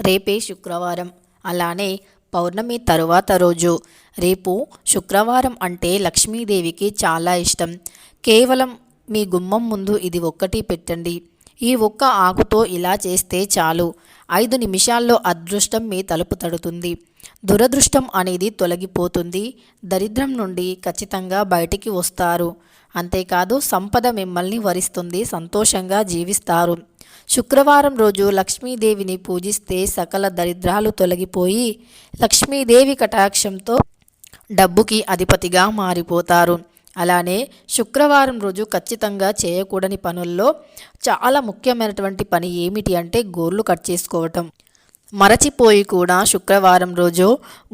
రేపే శుక్రవారం. అలానే పౌర్ణమి తరువాత రోజు. రేపు శుక్రవారం అంటే లక్ష్మీదేవికి చాలా ఇష్టం. కేవలం మీ గుమ్మం ముందు ఇది ఒక్కటి పెట్టండి. ఈ ఒక్క ఆకుతో ఇలా చేస్తే చాలు. ఐదు నిమిషాల్లో అదృష్టం మీ తలుపు తడుతుంది. దురదృష్టం అనేది తొలగిపోతుంది. దరిద్రం నుండి ఖచ్చితంగా బయటికి వస్తారు. అంతేకాదు సంపద మిమ్మల్ని వరిస్తుంది సంతోషంగా జీవిస్తారు. శుక్రవారం రోజు లక్ష్మీదేవిని పూజిస్తే సకల దరిద్రాలు తొలగిపోయి లక్ష్మీదేవి కటాక్షంతో డబ్బుకి అధిపతిగా మారిపోతారు. అలానే శుక్రవారం రోజు ఖచ్చితంగా చేయకూడని పనుల్లో చాలా ముఖ్యమైనటువంటి పని ఏమిటి అంటే గోర్లు కట్ చేసుకోవటం. మరచిపోయి కూడా శుక్రవారం రోజు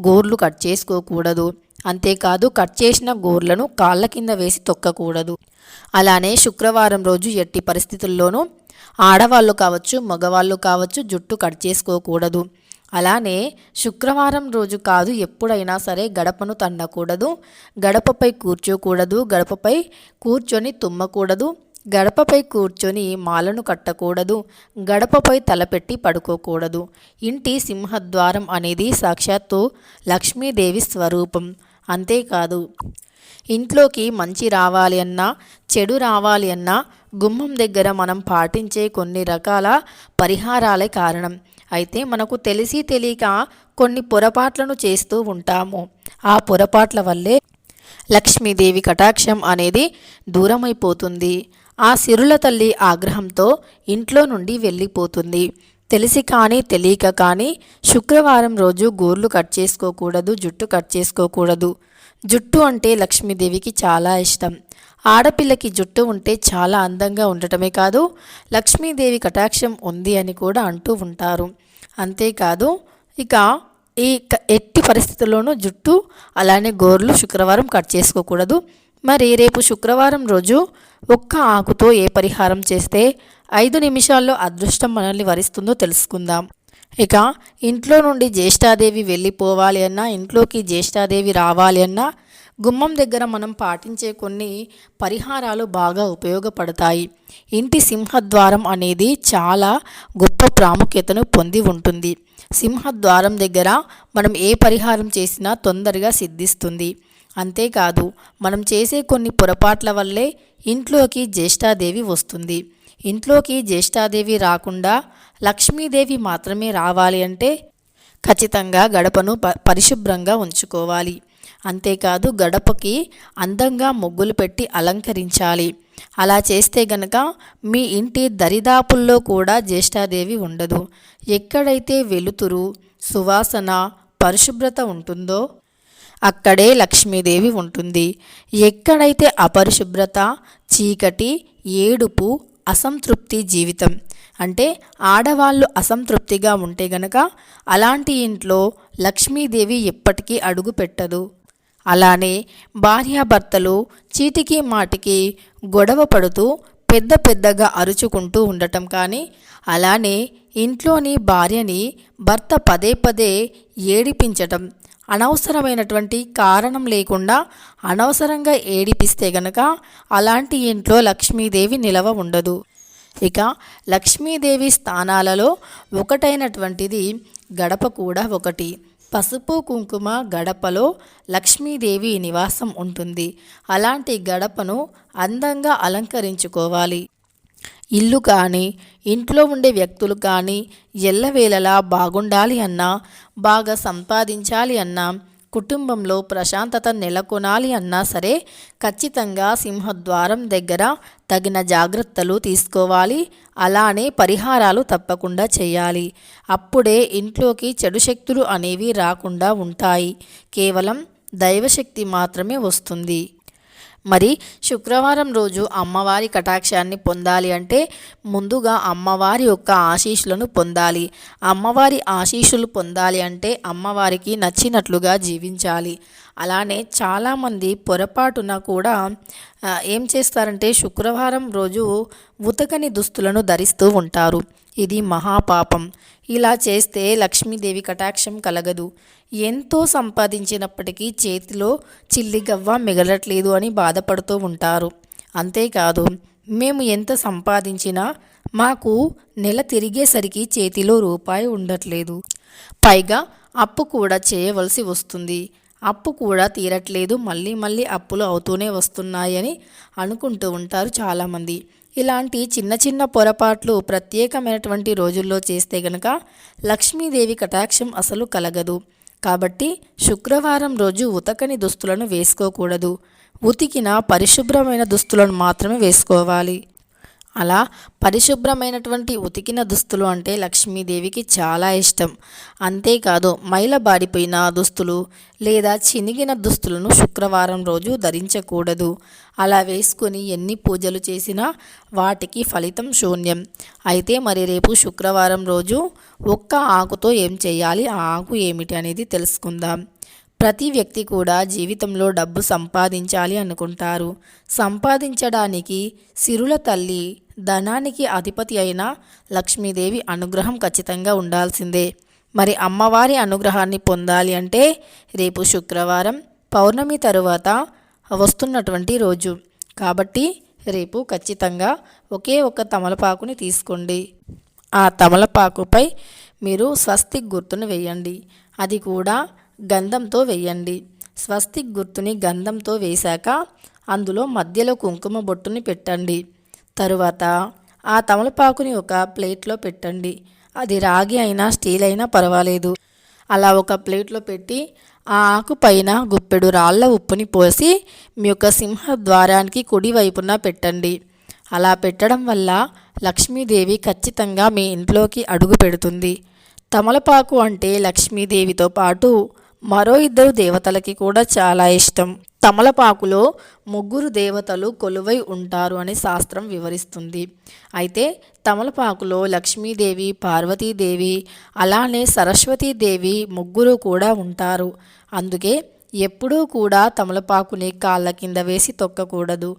గోర్లు కట్ చేసుకోకూడదు. అంతేకాదు కట్ చేసిన గోర్లను కాళ్ళ కింద వేసి తొక్కకూడదు. అలానే శుక్రవారం రోజు ఎట్టి పరిస్థితుల్లోనూ ఆడవాళ్ళు కావచ్చు మగవాళ్ళు కావచ్చు జుట్టు కట్ చేసుకోకూడదు. అలానే శుక్రవారం రోజు కాదు ఎప్పుడైనా సరే గడపను తన్నకూడదు. గడపపై కూర్చోకూడదు గడపపై కూర్చొని తుమ్మకూడదు. గడపపై కూర్చొని మాలను కట్టకూడదు. గడపపై తలపెట్టి పడుకోకూడదు. ఇంటి సింహద్వారం అనేది సాక్షాత్తు లక్ష్మీదేవి స్వరూపం. అంతేకాదు ఇంట్లోకి మంచి రావాలి అన్నా చెడు రావాలి అన్నా గుమ్మం దగ్గర మనం పాటించే కొన్ని రకాల పరిహారాలే కారణం. అయితే మనకు తెలిసి తెలియక కొన్ని పొరపాట్లను చేస్తూ ఉంటాము. ఆ పొరపాట్ల వల్లే లక్ష్మీదేవి కటాక్షం అనేది దూరమైపోతుంది. ఆ సిరుల తల్లి ఆగ్రహంతో ఇంట్లో నుండి వెళ్ళిపోతుంది. తెలిసి కానీ తెలియక కానీ శుక్రవారం రోజు గోర్లు కట్ చేసుకోకూడదు జుట్టు కట్ చేసుకోకూడదు. జుట్టు అంటే లక్ష్మీదేవికి చాలా ఇష్టం. ఆడపిల్లకి జుట్టు ఉంటే చాలా అందంగా ఉండటమే కాదు లక్ష్మీదేవి కటాక్షం ఉంది అని కూడా అంటూ ఉంటారు. అంతేకాదు ఇక ఈ ఎట్టి పరిస్థితుల్లోనూ జుట్టు అలానే గోర్లు శుక్రవారం కట్ చేసుకోకూడదు. మరి రేపు శుక్రవారం రోజు ఒక్క ఆకుతో ఏ పరిహారం చేస్తే ఐదు నిమిషాల్లో అదృష్టం మనల్ని వరిస్తుందో తెలుసుకుందాం. ఇక ఇంట్లో నుండి జ్యేష్ఠాదేవి వెళ్ళిపోవాలి అన్నా ఇంట్లోకి జ్యేష్ఠాదేవి రావాలి అన్నా గుమ్మం దగ్గర మనం పాటించే కొన్ని పరిహారాలు బాగా ఉపయోగపడతాయి. ఇంటి సింహద్వారం అనేది చాలా గొప్ప ప్రాముఖ్యతను పొంది ఉంటుంది. సింహద్వారం దగ్గర మనం ఏ పరిహారం చేసినా తొందరగా సిద్ధిస్తుంది. అంతేకాదు మనం చేసే కొన్ని పొరపాట్ల వల్లే ఇంట్లోకి జ్యేష్ఠాదేవి వస్తుంది. ఇంట్లోకి జ్యేష్ఠాదేవి రాకుండా లక్ష్మీదేవి మాత్రమే రావాలి అంటే ఖచ్చితంగా గడపను ప పరిశుభ్రంగా ఉంచుకోవాలి. అంతేకాదు గడపకి అందంగా ముగ్గులు పెట్టి అలంకరించాలి. అలా చేస్తే గనక మీ ఇంటి దరిదాపుల్లో కూడా జ్యేష్ఠాదేవి ఉండదు. ఎక్కడైతే వెలుతురు సువాసన పరిశుభ్రత ఉంటుందో అక్కడే లక్ష్మీదేవి ఉంటుంది. ఎక్కడైతే అపరిశుభ్రత చీకటి ఏడుపు అసంతృప్తి జీవితం. అంటే ఆడవాళ్ళు అసంతృప్తిగా ఉంటే గనక అలాంటి ఇంట్లో లక్ష్మీదేవి ఎప్పటికీ అడుగు పెట్టదు. అలానే భార్యాభర్తలు చీటికి మాటికి గొడవ పడుతూ పెద్ద పెద్దగా అరుచుకుంటూ ఉండటం కానీ అలానే ఇంట్లోని భార్యని భర్త పదే పదే ఏడిపించటం అనవసరమైనటువంటి కారణం లేకుండా అనవసరంగా ఏడిపిస్తే గనక అలాంటి ఇంట్లో లక్ష్మీదేవి నిలవ ఉండదు. ఇక లక్ష్మీదేవి స్థానాలలో ఒకటైనటువంటిది గడప కూడా ఒకటి. పసుపు కుంకుమ గడపలో లక్ష్మీదేవి నివాసం ఉంటుంది. అలాంటి గడపను అందంగా అలంకరించుకోవాలి. ఇల్లు కానీ ఇంట్లో ఉండే వ్యక్తులు కానీ ఎల్లవేళలా బాగుండాలి అన్నా బాగా సంపాదించాలి అన్నా కుటుంబంలో ప్రశాంతత నెలకొనాలి అన్నా సరే ఖచ్చితంగా సింహద్వారం దగ్గర తగిన జాగ్రత్తలు తీసుకోవాలి. అలానే పరిహారాలు తప్పకుండా చేయాలి. అప్పుడే ఇంట్లోకి చెడు శక్తులు అనేవి రాకుండా ఉంటాయి. కేవలం దైవశక్తి మాత్రమే వస్తుంది. మరి శుక్రవారం రోజు అమ్మవారి కటాక్షాన్ని పొందాలి అంటే ముందుగా అమ్మవారి యొక్క ఆశీస్సులను పొందాలి. అమ్మవారి ఆశీస్సులు పొందాలి అంటే అమ్మవారికి నచ్చినట్లుగా జీవించాలి. అలానే చాలామంది పొరపాటున కూడా ఏం చేస్తారంటే శుక్రవారం రోజు ఉతకని దుస్తులను ధరిస్తూ ఉంటారు. ఇది మహాపాపం. ఇలా చేస్తే లక్ష్మీదేవి కటాక్షం కలగదు. ఎంతో సంపాదించినప్పటికీ చేతిలో చిల్లిగవ్వ మిగలట్లేదు అని బాధపడుతూ ఉంటారు. అంతేకాదు మేము ఎంత సంపాదించినా మాకు నెల తిరిగేసరికి చేతిలో రూపాయి ఉండట్లేదు. పైగా అప్పు కూడా చేయవలసి వస్తుంది. అప్పు కూడా తీరట్లేదు. మళ్ళీ మళ్ళీ అప్పులు అవుతూనే వస్తున్నాయని అనుకుంటూ ఉంటారు చాలామంది. ఇలాంటి చిన్న చిన్న పొరపాట్లు ప్రత్యేకమైనటువంటి రోజుల్లో చేస్తే గనక లక్ష్మీదేవి కటాక్షం అసలు కలగదు. కాబట్టి శుక్రవారం రోజు ఉతకని దుస్తులను వేసుకోకూడదు. ఉతికిన పరిశుభ్రమైన దుస్తులను మాత్రమే వేసుకోవాలి. అలా పరిశుభ్రమైనటువంటి ఉతికిన దుస్తులు అంటే లక్ష్మీదేవికి చాలా ఇష్టం. అంతేకాదు మైలబాడిపోయిన దుస్తులు లేదా చినిగిన దుస్తులను శుక్రవారం రోజు ధరించకూడదు. అలా వేసుకొని ఎన్ని పూజలు చేసినా వాటికి ఫలితం శూన్యం. అయితే మరి రేపు శుక్రవారం రోజు ఒక్క ఆకుతో ఏం చేయాలి? ఆ ఆకు ఏమిటి అనేది తెలుసుకుందాం. ప్రతి వ్యక్తి కూడా జీవితంలో డబ్బు సంపాదించాలి అనుకుంటారు. సంపాదించడానికి సిరుల తల్లి ధనానికి అధిపతి అయిన లక్ష్మీదేవి అనుగ్రహం ఖచ్చితంగా ఉండాల్సిందే. మరి అమ్మవారి అనుగ్రహాన్ని పొందాలి అంటే రేపు శుక్రవారం పౌర్ణమి తరువాత వస్తున్నటువంటి రోజు. కాబట్టి రేపు ఖచ్చితంగా ఒకే ఒక తమలపాకుని తీసుకోండి. ఆ తమలపాకుపై మీరు స్వస్తిక్ గుర్తును వేయండి. అది కూడా గంధంతో వేయండి. స్వస్తిక్ గుర్తుని గంధంతో వేశాక అందులో మధ్యలో కుంకుమ బొట్టుని పెట్టండి. తరువాత ఆ తమలపాకుని ఒక ప్లేట్లో పెట్టండి. అది రాగి అయినా స్టీల్ అయినా పర్వాలేదు. అలా ఒక ప్లేట్లో పెట్టి ఆ ఆకు పైన గుప్పెడు రాళ్ళ ఉప్పుని పోసి మీ యొక్క సింహ ద్వారానికి కుడి వైపున పెట్టండి. అలా పెట్టడం వల్ల లక్ష్మీదేవి ఖచ్చితంగా మీ ఇంట్లోకి అడుగు పెడుతుంది. తమలపాకు అంటే లక్ష్మీదేవితో పాటు మరో ఇద్దరు దేవతలకి కూడా చాలా ఇష్టం. తమలపాకులో ముగ్గురు దేవతలు కొలువై ఉంటారు అని శాస్త్రం వివరిస్తుంది. అయితే తమలపాకులో లక్ష్మీదేవి పార్వతీదేవి అలానే సరస్వతీదేవి ముగ్గురు కూడా ఉంటారు. అందుకే ఎప్పుడూ కూడా తమలపాకుని కాళ్ళ కింద వేసి తొక్కకూడదు.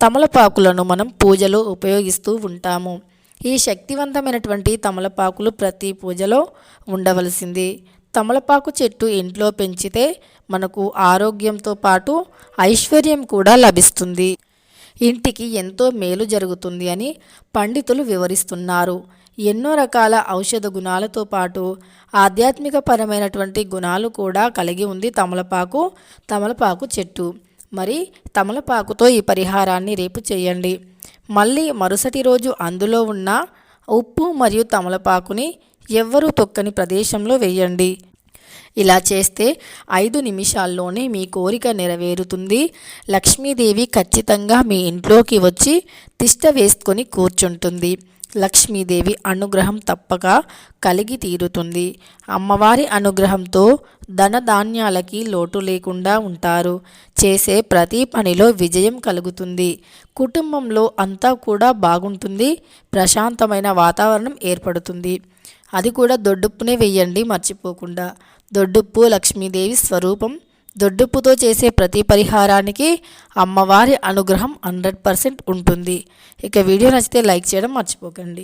తమలపాకులను మనం పూజలో ఉపయోగిస్తూ ఉంటాము. ఈ శక్తివంతమైనటువంటి తమలపాకులు ప్రతి పూజలో ఉండవలసింది. తమలపాకు చెట్టు ఇంట్లో పెంచితే మనకు ఆరోగ్యంతో పాటు ఐశ్వర్యం కూడా లభిస్తుంది. ఇంటికి ఎంతో మేలు జరుగుతుంది అని పండితులు వివరిస్తున్నారు. ఎన్నో రకాల ఔషధ గుణాలతో పాటు ఆధ్యాత్మిక పరమైనటువంటి గుణాలు కూడా కలిగి ఉంది తమలపాకు తమలపాకు చెట్టు. మరి తమలపాకుతో ఈ పరిహారాన్ని రేపు చేయండి. మళ్ళీ మరుసటి రోజు అందులో ఉన్న ఉప్పు మరియు తమలపాకుని ఎవ్వరూ తొక్కని ప్రదేశంలో వేయండి. ఇలా చేస్తే ఐదు నిమిషాల్లోనే మీ కోరిక నెరవేరుతుంది. లక్ష్మీదేవి ఖచ్చితంగా మీ ఇంట్లోకి వచ్చి తిష్ట వేసుకొని కూర్చుంటుంది. లక్ష్మీదేవి అనుగ్రహం తప్పక కలిగి తీరుతుంది. అమ్మవారి అనుగ్రహంతో ధనధాన్యాలకి లోటు లేకుండా ఉంటారు. చేసే ప్రతి పనిలో విజయం కలుగుతుంది. కుటుంబంలో అంతా కూడా బాగుంటుంది. ప్రశాంతమైన వాతావరణం ఏర్పడుతుంది. అది కూడా దొడ్డుప్పునే వెయ్యండి మర్చిపోకుండా. దొడ్డుప్పు లక్ష్మీదేవి స్వరూపం. దొడ్డుప్పుతో చేసే ప్రతి పరిహారానికి అమ్మవారి అనుగ్రహం హండ్రెడ్ పర్సెంట్ ఉంటుంది. ఇక వీడియో నచ్చితే లైక్ చేయడం మర్చిపోకండి.